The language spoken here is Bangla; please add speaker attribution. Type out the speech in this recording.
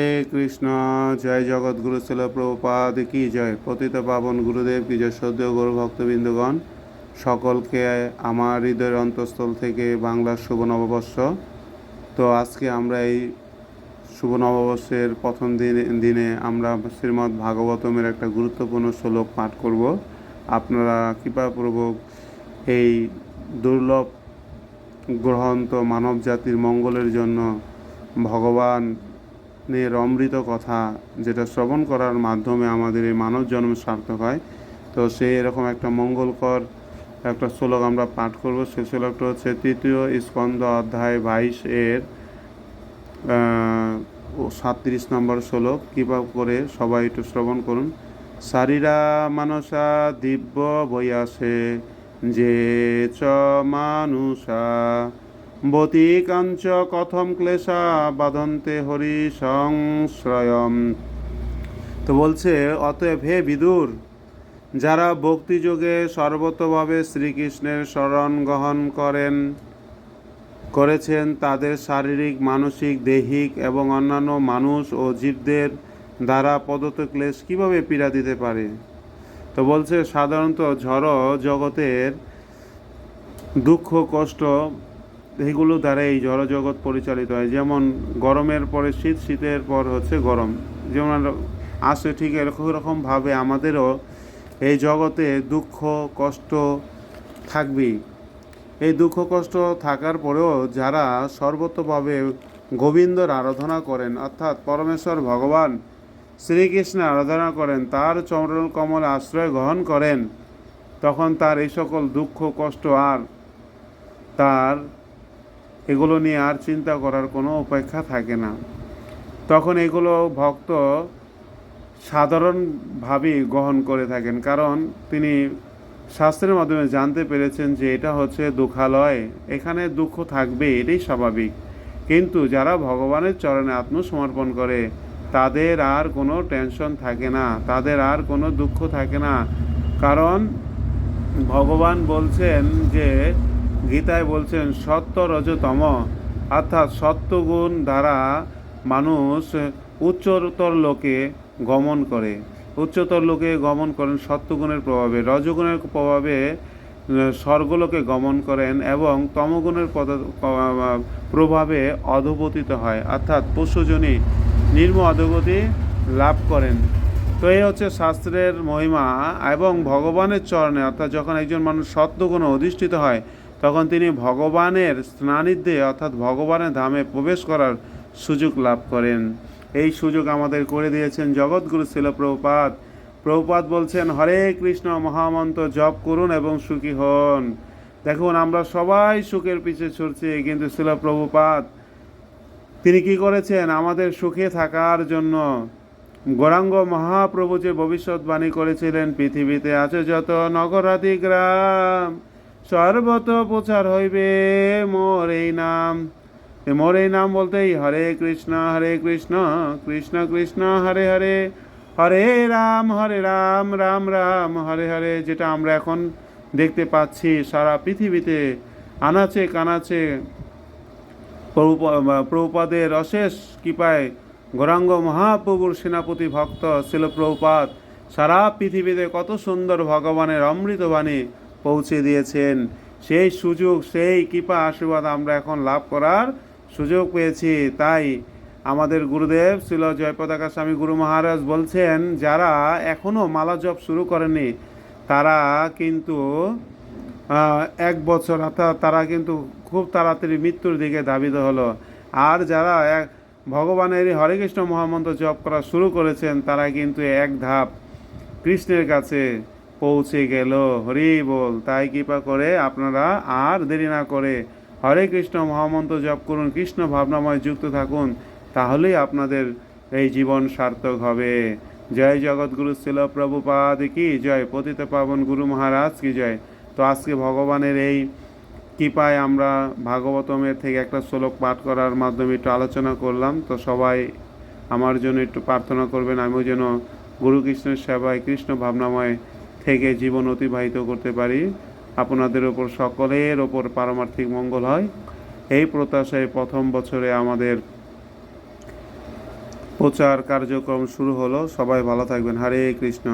Speaker 1: হে কৃষ্ণ জয় জগৎগুরু শিল প্রপাদ কি জয় পতিত পাবন গুরুদেব কি জয় সদ্য গুরু ভক্তবৃন্দগণ সকলকে আমার হৃদয়ের অন্তঃস্থল থেকে বাংলার শুভ নববর্ষ তো আজকে আমরা এই শুভ নববর্ষের প্রথম দিন দিনে আমরা শ্রীমদ্ ভাগবতমের একটা গুরুত্বপূর্ণ শ্লোক পাঠ করব আপনারা কৃপাপূর্বক এই দুর্লভ গ্রহন্ত মানব জাতির মঙ্গলের জন্য ভগবান নের অমৃত কথা যেটা শ্রবণ করার মাধ্যমে আমাদের এই মানব জন্ম সার্থক হয় তো সেই এরকম একটা মঙ্গলকর একটা শ্লোক আমরা পাঠ করব সেই শ্লোকটা হচ্ছে তৃতীয় স্কন্দ অধ্যায় বাইশ এর সাতত্রিশ নম্বর শ্লোক কৃপা করে সবাই একটু শ্রবণ করুন সারিরা মানসা দিব্য বইয়াসে যে চ মানুষা বতিকাঞ্চ কথম ক্লেশা বাদন্তে হরি সংশ্রয়ম তো বলছে অতএব হে বিদুর যারা ভক্তিযোগে সর্বতভাবে শ্রীকৃষ্ণের শরণ গ্রহণ করেন করেছেন তাদের শারীরিক মানসিক দেহিক এবং অন্যান্য মানুষ ও জীবদের দ্বারা পদত ক্লেশ কীভাবে পীড়া দিতে পারে তো বলছে সাধারণত ঝড় জগতের দুঃখ কষ্ট এগুলো দ্বারা এই জড়জগৎ পরিচালিত হয় যেমন গরমের পরে শীত শীতের পর হচ্ছে গরম যেমন আসে ঠিক এরকমভাবে আমাদেরও এই জগতে দুঃখ কষ্ট থাকবেই এই দুঃখ কষ্ট থাকার পরেও যারা সর্বতভাবে গোবিন্দর আরাধনা করেন অর্থাৎ পরমেশ্বর ভগবান শ্রীকৃষ্ণ আরাধনা করেন তার চরণ কমলে আশ্রয় গ্রহণ করেন তখন তার এই সকল দুঃখ কষ্ট আর তার এগুলো নিয়ে আর চিন্তা করার কোনো অপেক্ষা থাকে না তখন এগুলো ভক্ত সাধারণভাবেই গ্রহণ করে থাকেন কারণ তিনি শাস্ত্রের মাধ্যমে জানতে পেরেছেন যে এটা হচ্ছে দুঃখালয় এখানে দুঃখ থাকবে এটাই স্বাভাবিক কিন্তু যারা ভগবানের চরণে আত্মসমর্পণ করে তাদের আর কোনো টেনশন থাকে না তাদের আর কোনো দুঃখ থাকে না কারণ ভগবান বলছেন যে গীতায় বলছেন সত্য রজতম অর্থাৎ সত্যগুণ দ্বারা মানুষ উচ্চতর লোকে গমন করে উচ্চতর লোকে গমন করেন সত্যগুণের প্রভাবে রজগুণের প্রভাবে স্বর্গলোকে গমন করেন এবং তমগুণের পদ প্রভাবে অধপতিত হয় অর্থাৎ পশুজনী নির্ম অধগতি লাভ করেন তো এই হচ্ছে শাস্ত্রের মহিমা এবং ভগবানের চরণে অর্থাৎ যখন একজন মানুষ সত্যগুণে অধিষ্ঠিত হয় তখন তিনি ভগবানের স্নানিধ্যে অর্থাৎ ভগবানের ধামে প্রবেশ করার সুযোগ লাভ করেন এই সুযোগ আমাদের করে দিয়েছেন জগৎগুরু ছিল প্রভুপাত প্রভুপাত বলছেন হরে কৃষ্ণ মহামন্ত্র জপ করুন এবং সুখী হন দেখুন আমরা সবাই সুখের পিছিয়ে ছুটছি কিন্তু ছিল প্রভুপাত তিনি কি করেছেন আমাদের সুখে থাকার জন্য গৌরাঙ্গ মহাপ্রভু যে ভবিষ্যৎবাণী করেছিলেন পৃথিবীতে আছে যত নগরাদি গ্রাম সর্বত প্রচার হইবে মোর এই নাম মোর এই নাম বলতেই হরে কৃষ্ণ হরে কৃষ্ণ কৃষ্ণ কৃষ্ণ হরে হরে হরে রাম হরে রাম রাম রাম হরে হরে যেটা আমরা এখন দেখতে পাচ্ছি সারা পৃথিবীতে আনাচে কানাচে প্রভুপাদের অশেষ কৃপায় গৌরাঙ্গ মহাপ্রভুর সেনাপতি ভক্ত ছিল প্রভুপাত সারা পৃথিবীতে কত সুন্দর ভগবানের অমৃতবাণী পৌঁছে দিয়েছেন সেই সুযোগ সেই কৃপা আশীর্বাদ আমরা এখন লাভ করার সুযোগ পেয়েছি তাই আমাদের গুরুদেব ছিল জয়পতাকা স্বামী গুরু মহারাজ বলছেন যারা এখনও মালা জপ শুরু করেনি তারা কিন্তু এক বছর অর্থাৎ তারা কিন্তু খুব তাড়াতাড়ি মৃত্যুর দিকে ধাবিত হলো আর যারা এক ভগবানের হরে কৃষ্ণ মহামন্ত্র জপ করা শুরু করেছেন তারা কিন্তু এক ধাপ কৃষ্ণের কাছে পৌঁছে গেল হরি বল তাই কৃপা করে আপনারা আর দেরি না করে হরে কৃষ্ণ মহামন্ত্র জপ করুন কৃষ্ণ ভাবনাময় যুক্ত থাকুন তাহলেই আপনাদের এই জীবন সার্থক হবে জয় জগৎগুরু শিল প্রভুপাদ কি জয় পতিত পাবন গুরু মহারাজ কি জয় তো আজকে ভগবানের এই কৃপায় আমরা ভাগবতমের থেকে একটা শ্লোক পাঠ করার মাধ্যমে একটু আলোচনা করলাম তো সবাই আমার জন্য একটু প্রার্থনা করবেন আমিও যেন কৃষ্ণের সেবায় কৃষ্ণ ভাবনাময় থেকে জীবন অতিবাহিত করতে পারি আপনাদের ওপর সকলের ওপর পারমার্থিক মঙ্গল হয় এই প্রত্যাশায় প্রথম বছরে আমাদের প্রচার কার্যক্রম শুরু হলো সবাই ভালো থাকবেন হরে কৃষ্ণ